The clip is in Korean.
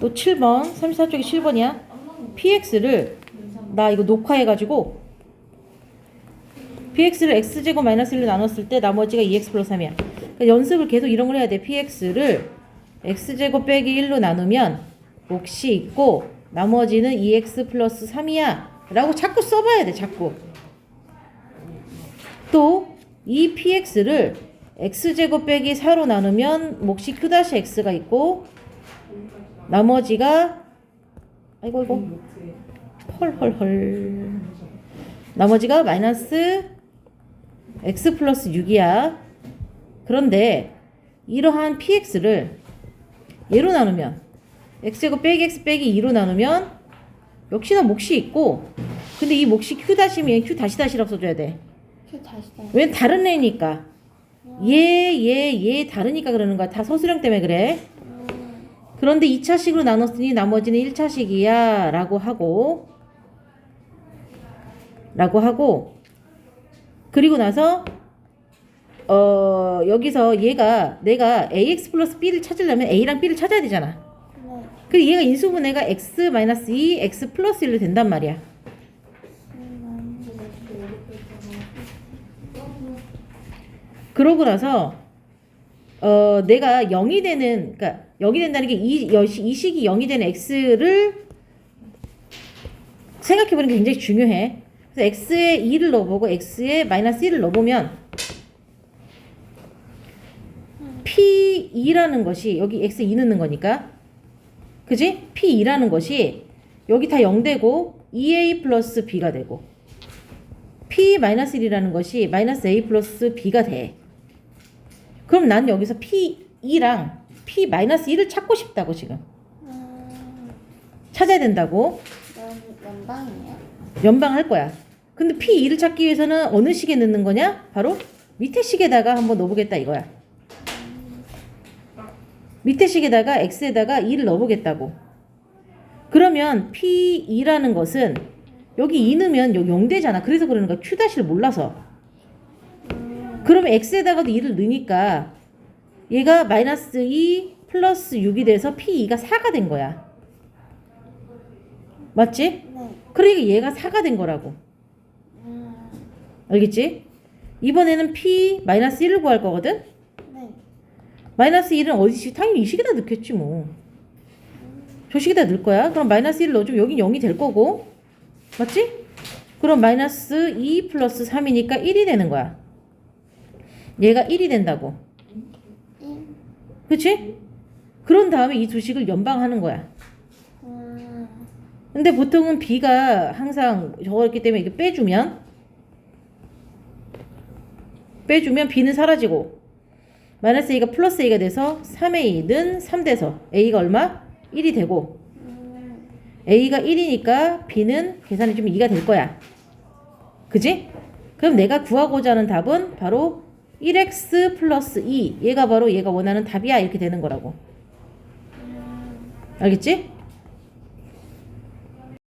또 7번 34쪽이 7번이야. px를 나 이거 녹화해가지고 px를 x제곱 마이너스 1로 나눴을 때 나머지가 2x 플러스 3이야. 그러니까 연습을 계속 이런 걸 해야 돼. px를 x제곱 빼기 1로 나누면 몫이 있고 나머지는 2x 플러스 3이야. 라고 자꾸 써봐야 돼 자꾸. 또 이 px를 x제곱 빼기 4로 나누면 몫이 q-x가 있고 나머지가 아이고 아이고. 헐헐헐. 나머지가 마이너스 x 플러스 6이야. 그런데 이러한 px를 얘로 나누면 x제곱 빼기 x 빼기 2로 나누면 역시나 몫이 있고 근데 이 몫이 q 다시면 q 다시 다시라고 써줘야 돼. 그 다시 다시. 왜 다른 애니까. 얘 얘 얘 다르니까 그러는 거야. 다 서술형 때문에 그래 그런데 2차식으로 나눴으니 나머지는 1차식이야 라고 하고 라고 하고 그리고 나서 어 여기서 얘가 내가 ax 플러스 b를 찾으려면 a랑 b를 찾아야 되잖아 네. 그래 얘가 인수분해가 x 마이너스 2 x 플러스 1로 된단 말이야 그러고 나서 어 내가 0이 되는 그러니까 0이 된다는 게 이 이 식이 0이 되는 x를 생각해 보는 게 굉장히 중요해. 그래서 x에 2를 넣어보고 x에 마이너스 1을 넣어보면 p2라는 것이 여기 x 2 넣는 거니까 그지? p2라는 것이 여기 다 0되고 2a 플러스 b가 되고 p 마이너스 1이라는 것이 마이너스 a 플러스 b가 돼. 그럼 난 여기서 p2랑 p 마이너스 1을 찾고 싶다고 지금 음, 찾아야 된다고 연 연방이에요? 연방할 거야. 근데 p2를 찾기 위해서는 어느 식에 넣는 거냐? 바로 밑에 식에다가 한번 넣어보겠다 이거야. 밑에 식에다가 x에다가 2를 넣어보겠다고. 그러면 p2라는 것은 여기 2 넣으면 여기 0 되잖아. 그래서 그러는 거야. q-를 몰라서. 그러면 x에다가도 2를 넣으니까 얘가 마이너스 2 플러스 6이 돼서 p2가 4가 된 거야. 맞지? 네. 그러니까 얘가 4가 된 거라고. 음, 알겠지? 이번에는 p 마이너스 1을 구할 거거든? 네. 마이너스 1은 어디지? 당연히 이 식에다 넣겠지 뭐. 저 식에다 넣을 거야. 그럼 마이너스 1을 넣어주면 여긴 0이 될 거고. 맞지? 그럼 마이너스 2 플러스 3이니까 1이 되는 거야. 얘가 1이 된다고. 1. 그치? 그런 다음에 이두 식을 연방하는 거야. 음, 근데 보통은 b가 항상 저거였기 때문에 이게 빼주면 빼주면 b는 사라지고 마이너스 a가 플러스 a가 돼서 3a는 3돼서 a가 얼마? 1이 되고 음, a가 1이니까 b는 계산해 주면 2가 될 거야. 그지? 그럼 내가 구하고자 하는 답은 바로 1x 플러스 2 얘가 바로 얘가 원하는 답이야 이렇게 되는 거라고. 알겠지?